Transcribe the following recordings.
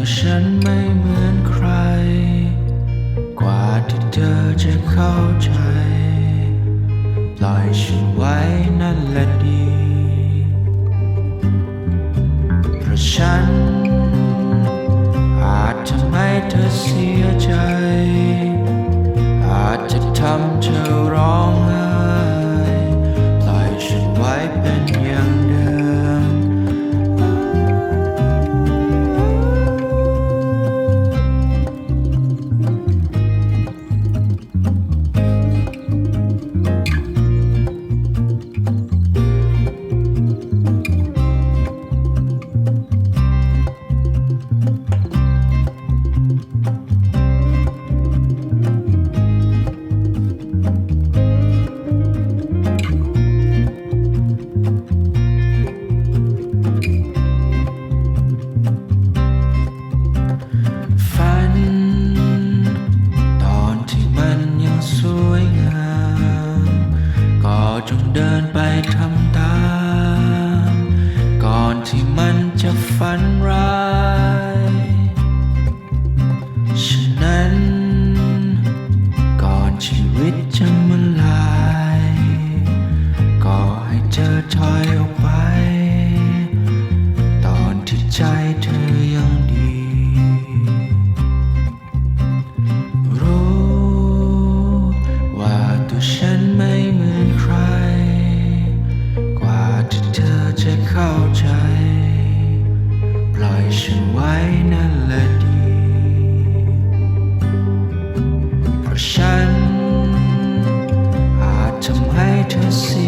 ตัวฉันไม่เหมือนใคร กว่าที่เธอจะเข้าใจ ปล่อยฉันไว้นั้น จงเดินไปทำตาม ก่อนที่มันจะฝันร้าย ฉะนั้น ก่อนชีวิตจะมันลาย ก็ให้เธอถอยออกไป ตอนที่ใจเธอยัง ฉันไว้นั่นแหละดี เพราะฉันอาจทำให้เธอเสีย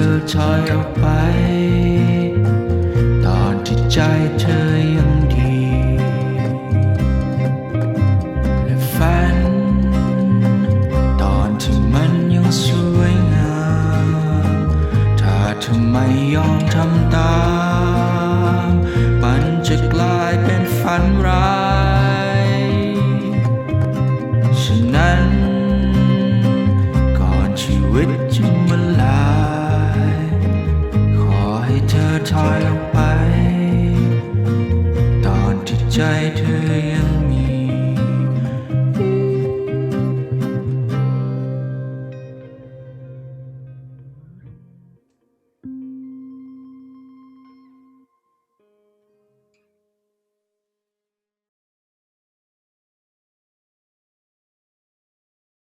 ธอชอยออกไป ตอนที่ใจเธอยังดี และแฟนตอนที่มันยังสวยงาม ถ้าเธอไม่ยอมทำตาม มันจะกลายเป็นฝันร้ายฉะนั้นก่อนชีวิตจะมาลา night.